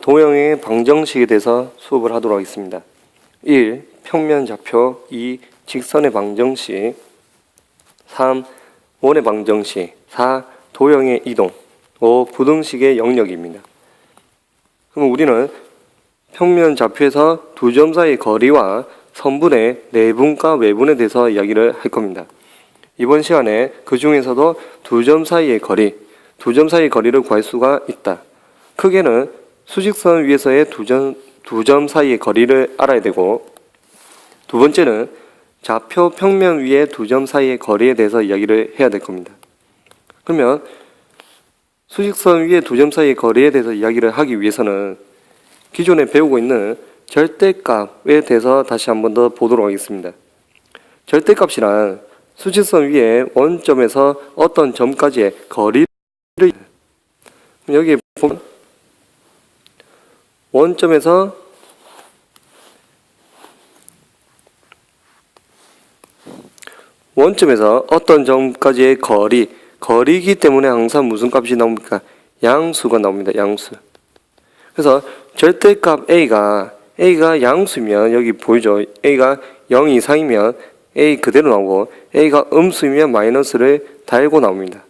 도형의 방정식에 대해서 수업을 하도록 하겠습니다. 1. 평면 좌표 2. 직선의 방정식 3. 원의 방정식 4. 도형의 이동 5. 부등식의 영역입니다. 그럼 우리는 평면 좌표에서 두 점 사이의 거리와 선분의 내분과 외분에 대해서 이야기를 할 겁니다. 이번 시간에 그 중에서도 두 점 사이의 거리, 두 점 사이의 거리를 구할 수가 있다. 크게는 수직선 위에서의 두 점, 두 점 사이의 거리를 알아야 되고, 두 번째는 좌표 평면 위의 두 점 사이의 거리에 대해서 이야기를 해야 될 겁니다. 그러면 수직선 위의 두 점 사이의 거리에 대해서 이야기를 하기 위해서는 기존에 배우고 있는 절대값에 대해서 다시 한 번 더 보도록 하겠습니다. 절대값이란 수직선 위에 원점에서 어떤 점까지의 거리를 여기 보면 원점에서 원점에서 어떤 점까지의 거리 거리이기 때문에 항상 무슨 값이 나옵니까? 양수가 나옵니다. 양수. 그래서 절대값 a가 a가 양수면 여기 보이죠? a가 0 이상이면 a 그대로 나오고 a가 음수이면 마이너스를 달고 나옵니다.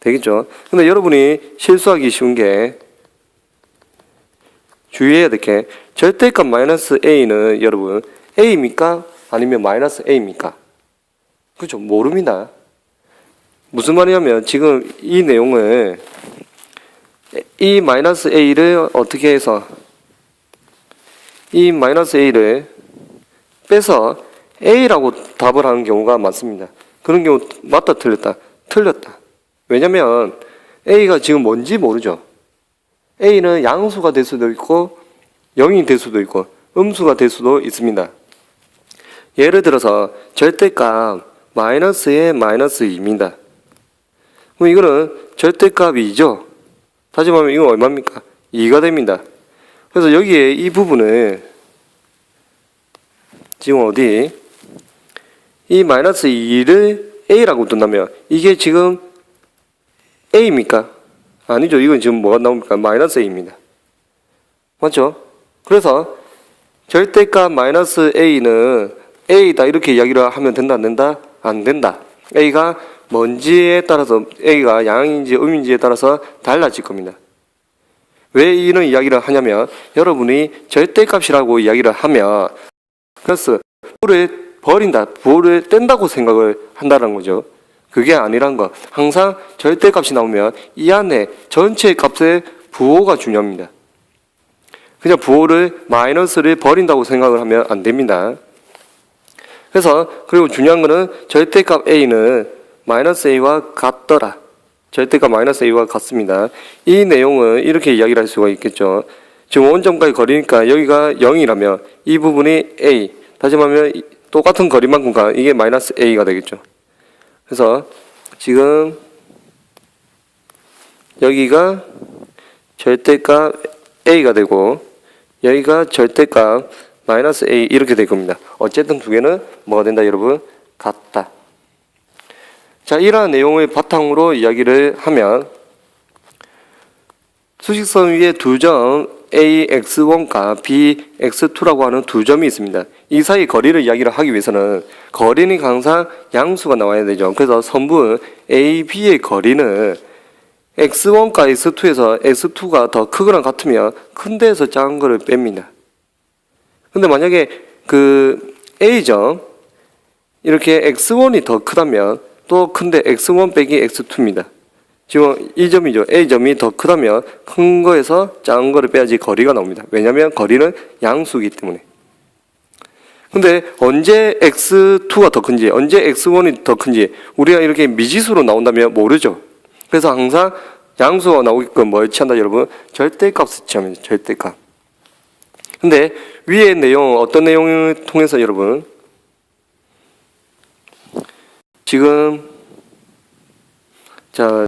되겠죠? 근데 여러분이 실수하기 쉬운 게 주의해야 될 게 절대값 마이너스 a는 여러분 a입니까? 아니면 마이너스 a입니까? 그렇죠? 모릅니다. 무슨 말이냐면 지금 이 내용을 이 마이너스 a를 어떻게 해서 이 마이너스 a를 빼서 a라고 답을 하는 경우가 많습니다. 그런 경우 맞다 틀렸다 틀렸다. 왜냐면 a가 지금 뭔지 모르죠. A는 양수가 될 수도 있고 0이 될 수도 있고 음수가 될 수도 있습니다. 예를 들어서 절대값 마이너스의 마이너스 2입니다. 그럼 이거는 절대값이죠. 다시 말하면 이건 얼마입니까? 2가 됩니다. 그래서 여기에 이 부분을 지금 어디 이 마이너스 2를 a라고 둔다면 이게 지금 a입니까? 아니죠. 이건 지금 뭐가 나옵니까? 마이너스 a입니다. 맞죠? 그래서 절대값 마이너스 a는 a다 이렇게 이야기를 하면 된다 안 된다? 안 된다. a가 뭔지에 따라서 a가 양인지 음인지에 따라서 달라질 겁니다. 왜 이런 이야기를 하냐면 여러분이 절대값이라고 이야기를 하면 그래서 부호를 버린다, 부호를 뗀다고 생각을 한다는 거죠. 그게 아니란 거. 항상 절대값이 나오면 이 안에 전체 값의 부호가 중요합니다. 그냥 부호를 마이너스를 버린다고 생각을 하면 안 됩니다. 그래서 그리고 중요한 거는 절대값 a는 마이너스 a와 같더라. 절대값 마이너스 a와 같습니다. 이 내용은 이렇게 이야기를 할 수가 있겠죠. 지금 원점까지 거리니까 여기가 0이라면 이 부분이 a. 다시 말하면 이- 똑같은 거리만큼 가 이게 마이너스 a가 되겠죠. 그래서 지금 여기가 절대값 a가 되고 여기가 절대값 마이너스 a 이렇게 될 겁니다. 어쨌든 두 개는 뭐가 된다 여러분? 같다. 자, 이러한 내용을 바탕으로 이야기를 하면 수직선 위에 두 점 AX1과 BX2라고 하는 두 점이 있습니다. 이 사이 거리를 이야기를 하기 위해서는 거리는 항상 양수가 나와야 되죠. 그래서 선분 AB의 거리는 X1과 X2에서 X2가 더 크거나 같으면 큰 데에서 작은 거를 뺍니다. 근데 만약에 그 A점 이렇게 X1이 더 크다면 또 큰데 X1 빼기 X2입니다. 지금 이 점이죠. A점이 더 크다면 큰 거에서 작은 거를 빼야지 거리가 나옵니다. 왜냐하면 거리는 양수이기 때문에. 근데 언제 X2가 더 큰지, 언제 X1이 더 큰지 우리가 이렇게 미지수로 나온다면 모르죠. 그래서 항상 양수가 나오게끔 뭘 취한다 여러분? 절대값을 취합니다. 절대값. 근데 위의 내용 어떤 내용을 통해서 여러분 지금 자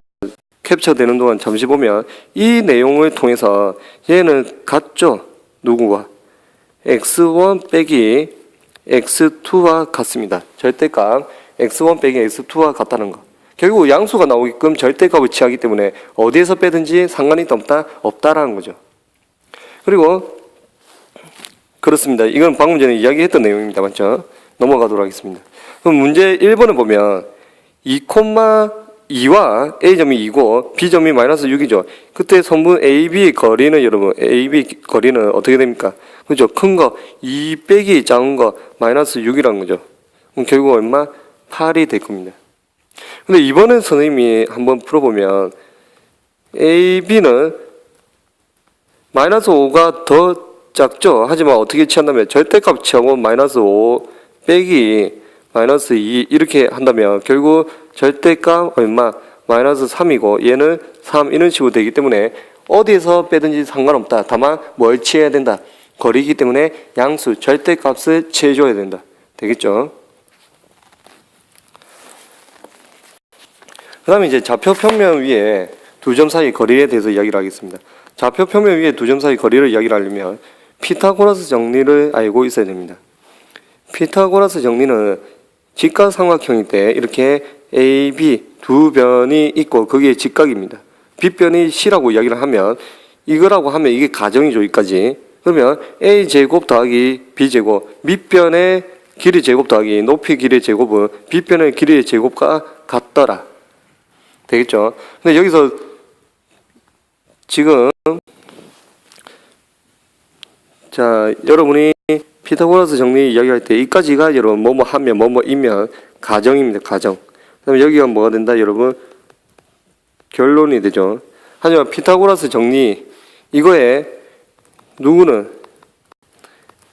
캡처되는 동안 잠시 보면 이 내용을 통해서 얘는 같죠 누구와 x1 빼기 x2와 같습니다 절대값 x1 빼기 x2와 같다는 거 결국 양수가 나오게끔 절대값을 취하기 때문에 어디에서 빼든지 상관이 없다 없다라는 거죠. 그리고 그렇습니다. 이건 방금 전에 이야기했던 내용입니다. 맞죠? 넘어가도록 하겠습니다. 그럼 문제 1번을 보면 2,2와 A점이 2고 B점이 마이너스 6이죠. 그때 선분 AB 거리는 여러분 AB 거리는 어떻게 됩니까? 그죠? 큰 거 2 빼기 작은 거 마이너스 6이라는 거죠. 그럼 결국 얼마? 8이 될 겁니다. 근데 이번엔 선생님이 한번 풀어보면 AB는 마이너스 5가 더 작죠. 하지만 어떻게 취한다면 절대값 취하고 마이너스 5 빼기 마이너스 2 이렇게 한다면 결국 절대값 얼마 마이너스 3이고 얘는 3 이런 식으로 되기 때문에 어디에서 빼든지 상관없다. 다만 뭘 취해야 된다. 거리이기 때문에 양수 절대값을 취해줘야 된다. 되겠죠? 그 다음에 이제 좌표 평면 위에 두 점 사이 거리에 대해서 이야기를 하겠습니다. 좌표 평면 위에 두 점 사이 거리를 이야기를 하려면 피타고라스 정리를 알고 있어야 됩니다. 피타고라스 정리는 직각삼각형일 때 이렇게 A, B 두 변이 있고 거기에 직각입니다. 빗변이 C라고 이야기를 하면 이거라고 하면 이게 가정이죠, 여기까지. 그러면 A 제곱 더하기 B 제곱 밑변의 길이 제곱 더하기 높이 길이 제곱은 빗변의 길이의 제곱과 같더라. 되겠죠? 근데 여기서 지금 자 여러분이 피타고라스 정리 이야기할 때 이까지가 여러분 뭐뭐 하면 뭐뭐이면 가정입니다. 가정. 그다음에 여기가 뭐가 된다, 여러분? 결론이 되죠. 하지만 피타고라스 정리 이거에 누구는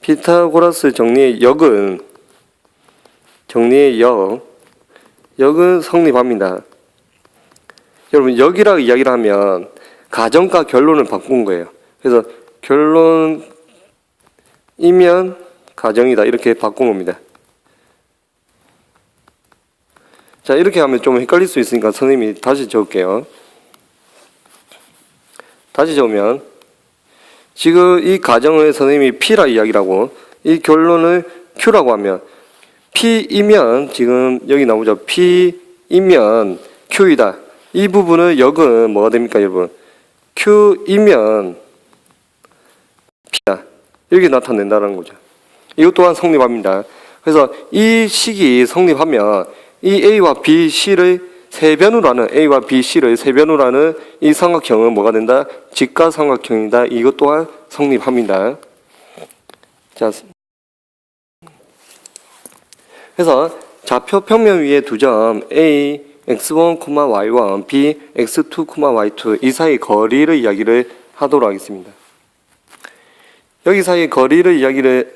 피타고라스 정리의 역은 정리의 역 역은 성립합니다. 여러분 역이라고 이야기를 하면 가정과 결론을 바꾼 거예요. 그래서 결론 이면 가정이다 이렇게 바꾼 겁니다. 자 이렇게 하면 좀 헷갈릴 수 있으니까 선생님이 다시 적을게요. 다시 적으면 지금 이 가정을 선생님이 P라 이야기를 하고 이 결론을 Q라고 하면 P이면 지금 여기 나오죠. P이면 Q이다. 이 부분은 역은 뭐가 됩니까, 여러분? Q이면. 이렇게 나타낸다는 거죠. 이것 또한 성립합니다. 그래서 이 식이 성립하면 이 A와 B, C를 세변으로 하는 A와 B, C를 세변으로 하는 이 삼각형은 뭐가 된다? 직각삼각형이다. 이것 또한 성립합니다. 자, 그래서 좌표 평면 위에 두 점 A x1, y1, b x2, y2 이 사이 거리를 이야기를 하도록 하겠습니다. 여기 사이 거리를 이야기를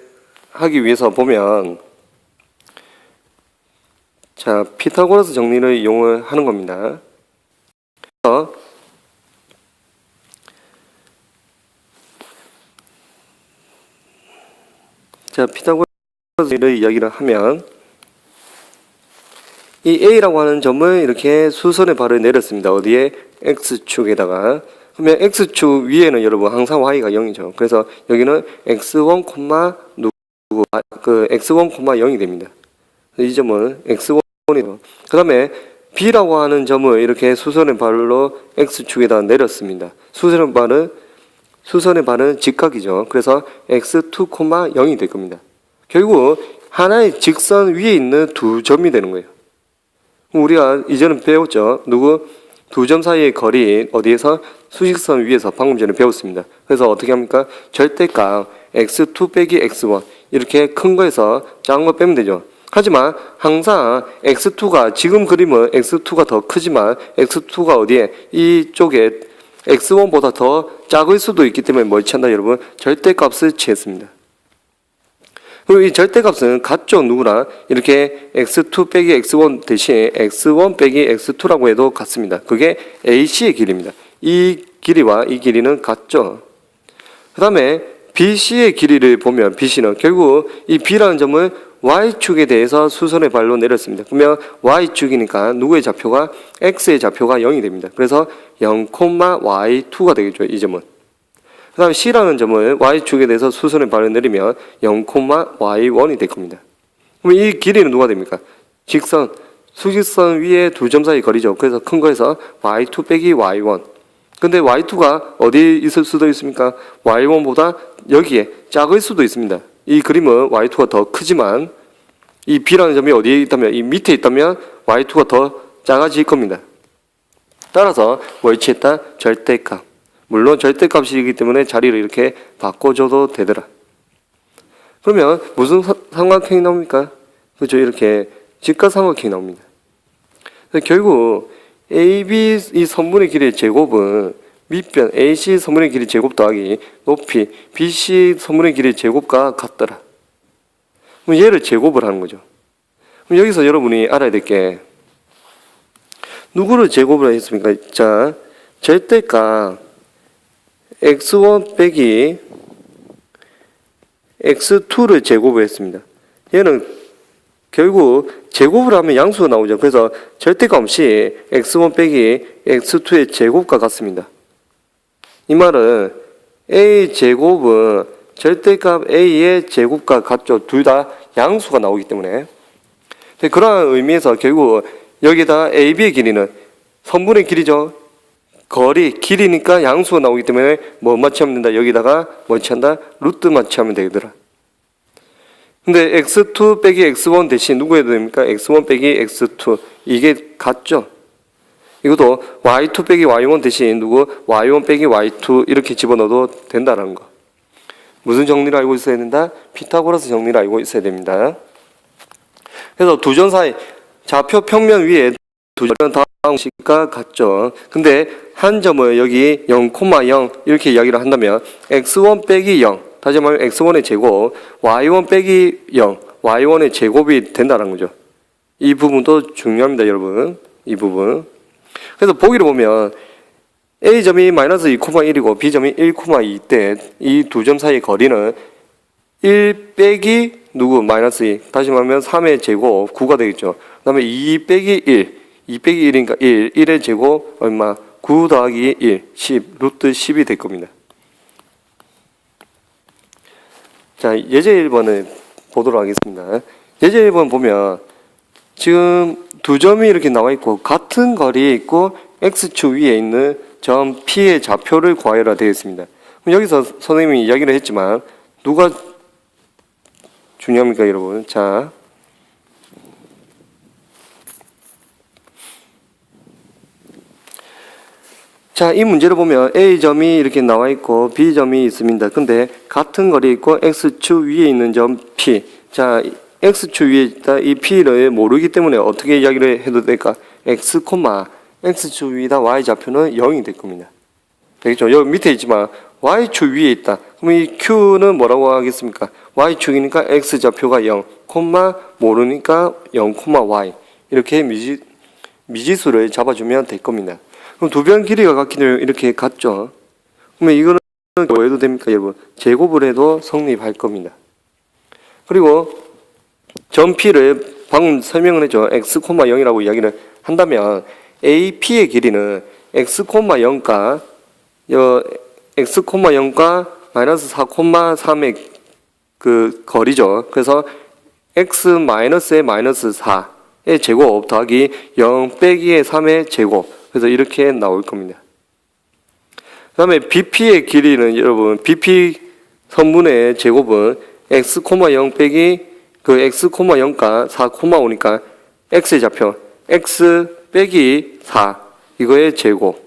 하기 위해서 보면 자 피타고라스 정리를 이용을 하는 겁니다. 그래서 자 피타고라스를 이야기를 하면 이 A라고 하는 점을 이렇게 수선의 발을 내렸습니다. 어디에? X축에다가. 그러면 X축 위에는 여러분 항상 Y가 0이죠. 그래서 여기는 X1, 누구, 그 X1, 0이 됩니다. 이 점은 X1이고. 그 다음에 B라고 하는 점을 이렇게 수선의 발로 X축에다 내렸습니다. 수선의 발은, 수선의 발은 직각이죠. 그래서 X2, 0이 될 겁니다. 결국 하나의 직선 위에 있는 두 점이 되는 거예요. 우리가 이전에 배웠죠. 누구 두 점 사이의 거리 어디에서 수직선 위에서 방금 전에 배웠습니다. 그래서 어떻게 합니까? 절대값 x2 빼기 x1 이렇게 큰 거에서 작은 거 빼면 되죠. 하지만 항상 x2가 지금 그림은 x2가 더 크지만 x2가 어디에 이쪽에 x1보다 더 작을 수도 있기 때문에 뭘 취한다 여러분? 절대값을 취했습니다. 그리고 이 절대값은 같죠 누구나 이렇게 x2 빼기 x1 대신 x1 빼기 x2라고 해도 같습니다. 그게 AC의 길이입니다. 이 길이와 이 길이는 같죠. 그 다음에 BC의 길이를 보면 BC는 결국 이 B라는 점을 Y축에 대해서 수선의 발로 내렸습니다. 그러면 Y축이니까 누구의 좌표가 X의 좌표가 0이 됩니다. 그래서 0, Y2가 되겠죠. 이 점은. 그 다음에 C라는 점을 Y축에 대해서 수선의 발을 내리면 0, Y1이 될 겁니다. 그럼 이 길이는 누가 됩니까? 직선 수직선 위에 두 점 사이 거리죠. 그래서 큰 거에서 y2 빼기 y1. 근데 y2가 어디 있을 수도 있습니까? y1보다 여기에 작을 수도 있습니다. 이 그림은 y2가 더 크지만 이 b라는 점이 어디에 있다면 이 밑에 있다면 y2가 더 작아질 겁니다. 따라서 월치했다 절대값. 물론 절대값이기 때문에 자리를 이렇게 바꿔줘도 되더라. 그러면 무슨 사- 삼각형이 나옵니까? 그죠? 이렇게 직각삼각형이 나옵니다. 결국 AB 이 선분의 길이의 제곱은 밑변 AC 선분의 길이 제곱 더하기 높이 BC 선분의 길이의 제곱과 같더라. 그럼 얘를 제곱을 하는 거죠. 그럼 여기서 여러분이 알아야 될 게 누구를 제곱을 했습니까? 자, 절대값 x1 빼기 x2를 제곱을 했습니다. 얘는 결국 제곱을 하면 양수가 나오죠. 그래서 절대값 없이 x1 빼기 x2의 제곱과 같습니다. 이 말은 a 제곱은 절대값 a의 제곱과 같죠. 둘 다 양수가 나오기 때문에. 그러한 의미에서 결국 여기다 ab의 길이는 선분의 길이죠. 거리, 길이니까 양수가 나오기 때문에 뭐 맞추면 된다. 여기다가 뭐 취한다? 루트 맞추면 되더라. 근데 x2 빼기 x1 대신 누구 해도 됩니까? x1 빼기 x2 이게 같죠? 이것도 y2 빼기 y1 대신 누구 y1 빼기 y2 이렇게 집어넣어도 된다는 거. 무슨 정리를 알고 있어야 된다? 피타고라스 정리를 알고 있어야 됩니다. 그래서 두 점 사이 좌표 평면 위에 두 점은 다 방식과 같죠. 근데 한 점을 여기 0,0 이렇게 이야기를 한다면 x1 빼기 0 다시 말하면 x1의 제곱 y1 빼기 0 y1의 제곱이 된다는 거죠. 이 부분도 중요합니다, 여러분. 이 부분. 그래서 보기를 보면 A 점이 마이너스 2,1이고 B 점이 1,2 때 이 두 점 사이의 거리는 1 빼기 누구 마이너스 2 다시 말하면 3의 제곱 9가 되겠죠. 그 다음에 2 빼기 1 2 빼기 1이니까 1 1의 제곱 얼마 9 더하기 1 10 루트 10이 될 겁니다. 자 예제 1번을 보도록 하겠습니다. 예제 1번 보면 지금 두 점이 이렇게 나와 있고 같은 거리에 있고 x축 위에 있는 점 P의 좌표를 구하여라 되어 있습니다. 그럼 여기서 선생님이 이야기를 했지만 누가 중요합니까, 여러분? 자, 자, 이 문제를 보면 A 점이 이렇게 나와 있고 B 점이 있습니다. 근데 같은 거리에 있고 X축 위에 있는 점 P. 자, X축 위에 있다 이 P를 모르기 때문에 어떻게 이야기를 해도 될까? X, X축 위다 Y 좌표는 0이 될 겁니다. 되겠죠? 여기 밑에 있지만 Y축 위에 있다. 그럼 이 Q는 뭐라고 하겠습니까? Y축이니까 X 좌표가 0, 콤마 모르니까 0, Y. 이렇게 미지, 미지수를 잡아주면 될 겁니다. 그럼 두 변 길이가 같기 때문에 이렇게 같죠? 그러면 이거는 뭐 해도 됩니까, 여러분? 제곱을 해도 성립할 겁니다. 그리고 점 P를 방금 설명을 했죠. x, 0이라고 이야기를 한다면 AP의 길이는 x, 0과 여 x, 0과 마이너스 4, 3의 그 거리죠. 그래서 x 마이너스의 마이너스 4의 제곱 더하기 0 빼기의 3의 제곱. 그래서 이렇게 나올 겁니다. 그 다음에 BP의 길이는 여러분 BP 선분의 제곱은 x, 0 빼기 그 x, 0과 4, 5니까 x의 좌표 x 빼기 4 이거의 제곱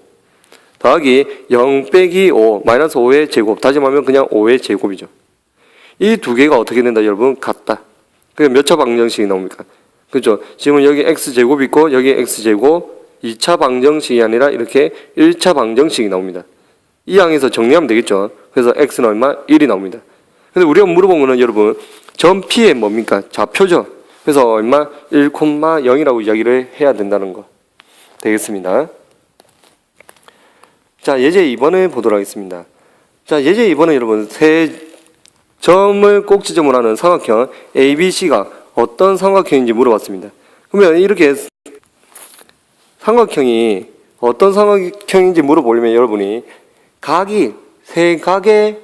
더하기 0 빼기 5 마이너스 5의 제곱 다시 말하면 그냥 5의 제곱이죠. 이 두 개가 어떻게 된다 여러분 같다. 그게 몇차 방정식이 나옵니까? 그죠? 지금 여기 x 제곱 있고 여기 x 제곱 2차 방정식이 아니라 이렇게 1차 방정식이 나옵니다. 이 항에서 정리하면 되겠죠. 그래서 x는 얼마? 1이 나옵니다. 근데 우리가 물어본 거는 여러분 점 P의 뭡니까? 좌표죠. 그래서 얼마? 1,0이라고 이야기를 해야 된다는 거. 되겠습니다. 자, 예제 2번을 보도록 하겠습니다. 자, 예제 2번은 여러분 세 점을 꼭 지점으로 하는 삼각형 ABC가 어떤 삼각형인지 물어봤습니다. 그러면 이렇게 삼각형이 어떤 삼각형인지 물어보려면 여러분이 각이 세 각의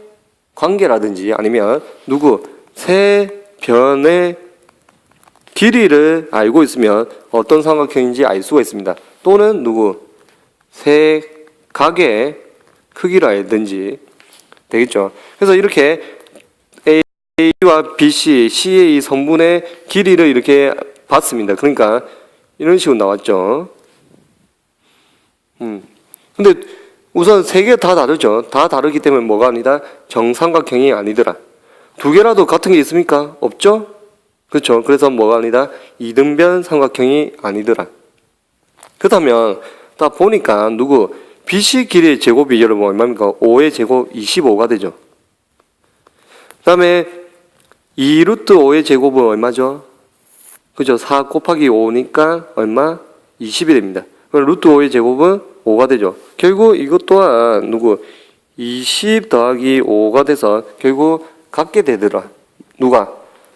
관계라든지 아니면 누구 세 변의 길이를 알고 있으면 어떤 삼각형인지 알 수가 있습니다. 또는 누구 세 각의 크기를 알든지 되겠죠. 그래서 이렇게 A와 BC, C의 이 성분의 길이를 이렇게 봤습니다. 그러니까 이런 식으로 나왔죠. 음. 근데 우선 세 개 다 다르죠. 다 다르기 때문에 뭐가 아니다? 정삼각형이 아니더라. 두 개라도 같은 게 있습니까? 없죠? 그렇죠. 그래서 뭐가 아니다? 이등변 삼각형이 아니더라. 그렇다면 딱 보니까 누구 BC 길이의 제곱이 여러분 얼마입니까? 5의 제곱 25가 되죠. 그다음에 2 루트 5의 제곱은 얼마죠? 그죠? 4 곱하기 5니까 얼마? 20이 됩니다. 루트 5의 제곱은 5가 되죠. 결국 이것 또한 누구 20 더하기 5가 돼서 결국 같게 되더라. 누가?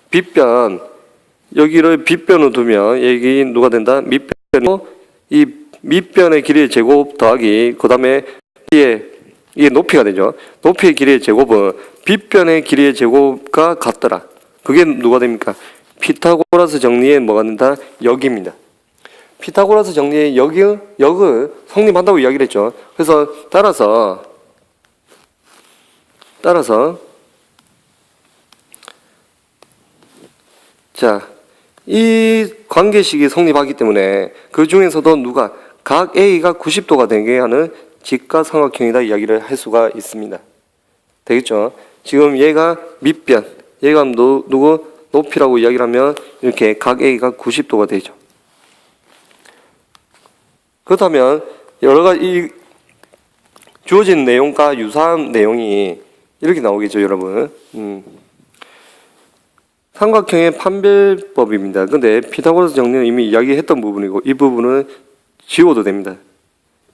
빗변 여기를 빗변으로 두면 여기 누가 된다? 밑변이 이 밑변의 길이의 제곱 더하기 그 다음에 이게 이게 높이가 되죠. 높이의 길이의 제곱은 빗변의 길이의 제곱과 같더라. 그게 누가 됩니까? 피타고라스 정리에 뭐가 된다? 역입니다. 피타고라스 정리의 역이 역을 성립한다고 이야기를 했죠. 그래서 따라서 따라서 자, 이 관계식이 성립하기 때문에 그 중에서도 누가 각 A가 90도가 되게 하는 직가삼각형이다 이야기를 할 수가 있습니다. 되겠죠? 지금 얘가 밑변, 얘가 누, 누구 높이라고 이야기를 하면 이렇게 각 A가 90도가 되죠. 그렇다면 여러 가지 이 주어진 내용과 유사한 내용이 이렇게 나오겠죠, 여러분. 음. 삼각형의 판별법입니다. 근데 피타고라스 정리는 이미 이야기했던 부분이고 이 부분은 지워도 됩니다.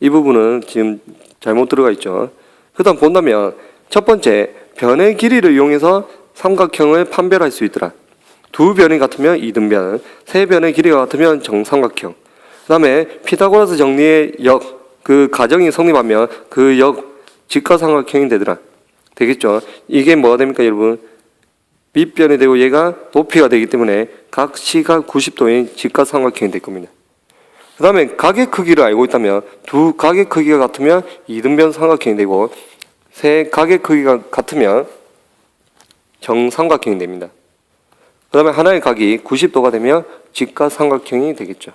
이 부분은 지금 잘못 들어가 있죠. 그다음 본다면 첫 번째 변의 길이를 이용해서 삼각형을 판별할 수 있더라. 두 변이 같으면 이등변, 세 변의 길이가 같으면 정삼각형. 그 다음에 피타고라스 정리의 역 그 가정이 성립하면 그 역 직가삼각형이 되더라. 되겠죠? 이게 뭐가 됩니까, 여러분? 밑변이 되고 얘가 높이가 되기 때문에 각 C가 90도인 직가삼각형이 될 겁니다. 그 다음에 각의 크기를 알고 있다면 두 각의 크기가 같으면 이등변 삼각형이 되고 세 각의 크기가 같으면 정삼각형이 됩니다. 그 다음에 하나의 각이 90도가 되면 직가삼각형이 되겠죠.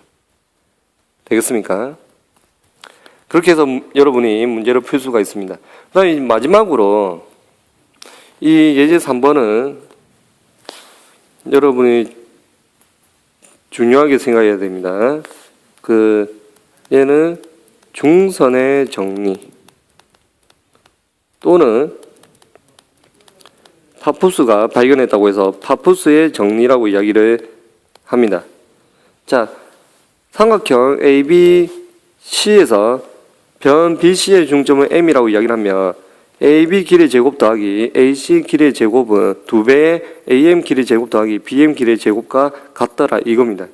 되겠습니까? 그렇게 해서 여러분이 문제를 풀 수가 있습니다. 그 다음에 마지막으로 이 예제 3번은 여러분이 중요하게 생각해야 됩니다. 그 얘는 중선의 정리 또는 파푸스가 발견했다고 해서 파푸스의 정리라고 이야기를 합니다. 자, 삼각형 ABC에서 변 BC의 중점은 M이라고 이야기를 하면 AB 길이의 제곱 더하기 AC 길이의 제곱은 두 배의 AM 길이의 제곱 더하기 BM 길이의 제곱과 같더라 이겁니다.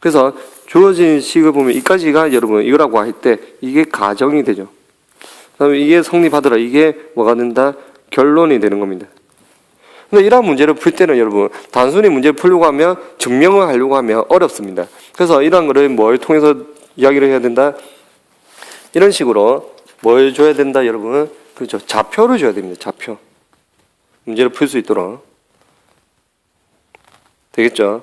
그래서 주어진 식을 보면 이까지가 여러분 이거라고 할 때 이게 가정이 되죠. 그다음에 이게 성립하더라 이게 뭐가 된다 결론이 되는 겁니다. 근데 이러한 문제를 풀 때는 여러분 단순히 문제를 풀려고 하면 증명을 하려고 하면 어렵습니다. 그래서 이러한 거를 뭘 통해서 이야기를 해야 된다? 이런 식으로 뭘 줘야 된다 여러분? 그렇죠. 좌표를 줘야 됩니다. 좌표. 문제를 풀 수 있도록. 되겠죠?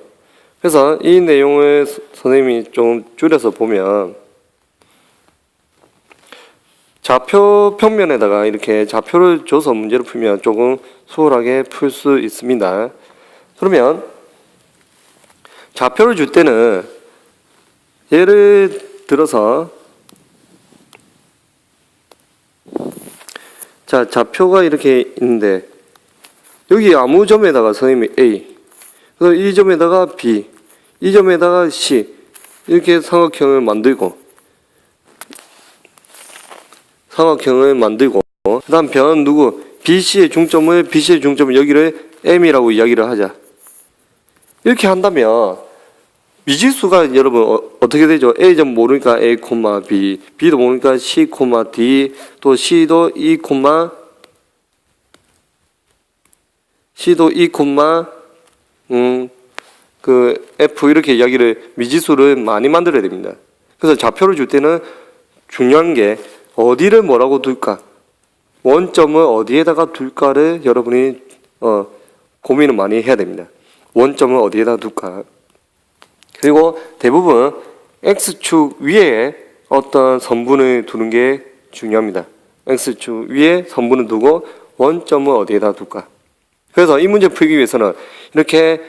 그래서 이 내용을 서- 선생님이 좀 줄여서 보면 좌표 평면에다가 이렇게 좌표를 줘서 문제를 풀면 조금 수월하게 풀 수 있습니다. 그러면 좌표를 줄 때는 예를 들어서 자 좌표가 이렇게 있는데 여기 아무 점에다가 선생님이 A 이 점에다가 B 이 점에다가 C 이렇게 삼각형을 만들고 삼각형을 만들고 그다음 변 누구 BC의 중점을 BC의 중점을 여기를 M이라고 이야기를 하자 이렇게 한다면 미지수가 여러분 어, 떻게 되죠? A점 모르니까 A, B, B도 모르니까 C, D, 또 C도 E, C도 E, 음, 그 F 이렇게 이야기를 미지수를 많이 만들어야 됩니다. 그래서 좌표를 줄 때는 중요한 게 어디를 뭐라고 둘까? 원점을 어디에다가 둘까를 여러분이 어, 고민을 많이 해야 됩니다. 원점을 어디에다 둘까? 그리고 대부분 x축 위에 어떤 선분을 두는 게 중요합니다. x축 위에 선분을 두고 원점을 어디에다 둘까? 그래서 이 문제 풀기 위해서는 이렇게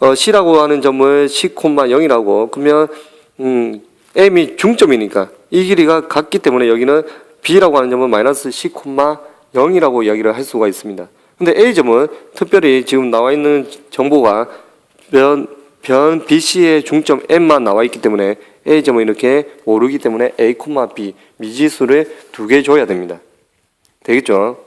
어, C라고 하는 점을 C, 0이라고 그러면 음, M이 중점이니까 이 길이가 같기 때문에 여기는 B라고 하는 점은 마이너스 C, 0이라고 이야기를 할 수가 있습니다. 근데 A점은 특별히 지금 나와 있는 정보가 변, 변 BC의 중점 M만 나와 있기 때문에 A점은 이렇게 모르기 때문에 A, B 미지수를 두 개 줘야 됩니다. 되겠죠?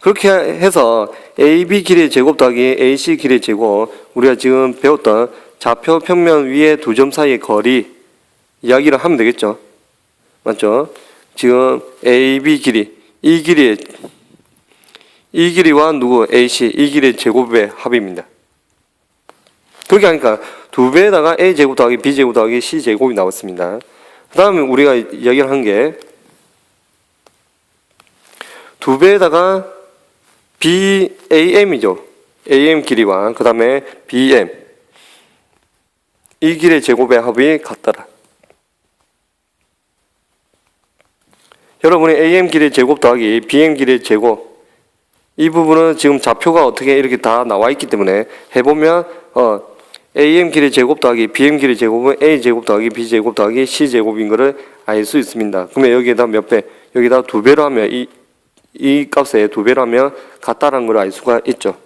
그렇게 해서 AB 길이의 제곱 더하기 AC 길이의 제곱 우리가 지금 배웠던 좌표 평면 위에 두점 사이의 거리 이야기를 하면 되겠죠. 맞죠? 지금 AB 길이 이 길이의 이 길이와 누구 AC 이 길이의 제곱의 합입니다. 그렇게 하니까 두 배에다가 A 제곱 더하기 B 제곱 더하기 C 제곱이 나왔습니다. 그 다음에 우리가 이야기를 한게두 배에다가 BAM이죠. AM 길이와 그 다음에 BM 이 길의 제곱의 합이 같더라. 여러분이 AM 길의 제곱 더하기 BM 길의 제곱 이 부분은 지금 좌표가 어떻게 이렇게 다 나와 있기 때문에 해보면 어, AM 길의 제곱 더하기 BM 길의 제곱은 A 제곱 더하기 B 제곱 더하기 C 제곱인 것을 알수 있습니다. 그러면 여기에다 몇 배? 여기다 두 배로 하면 이, 이 값에 두 배로 하면 같다라는 걸 알 수가 있죠.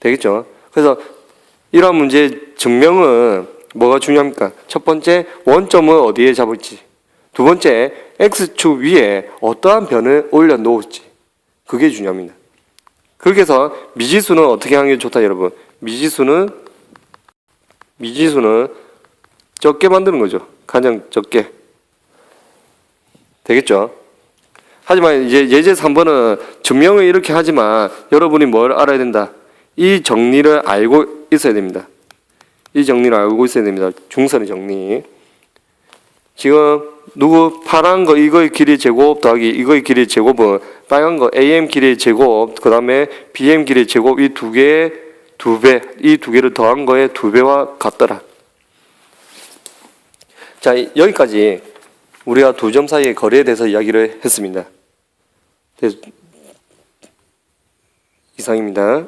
되겠죠? 그래서 이러한 문제의 증명은 뭐가 중요합니까? 첫 번째, 원점을 어디에 잡을지. 두 번째, X축 위에 어떠한 변을 올려놓을지. 그게 중요합니다. 그렇게 해서 미지수는 어떻게 하는 게 좋다, 여러분? 미지수는, 미지수는 적게 만드는 거죠. 가장 적게. 되겠죠? 하지만 이제 예제 3번은 증명을 이렇게 하지만 여러분이 뭘 알아야 된다? 이 정리를 알고 있어야 됩니다. 이 정리를 알고 있어야 됩니다. 중선의 정리. 지금 누구 파란 거 이거의 길이 제곱 더하기 이거의 길이 제곱은 빨간 거 AM 길이 제곱 그 다음에 BM 길이 제곱 이 두 개의 두 배, 이 두 개를 더한 거의 두 배와 같더라. 자, 이- 여기까지 우리가 두 점 사이의 거리에 대해서 이야기를 했습니다. 네, 이상입니다.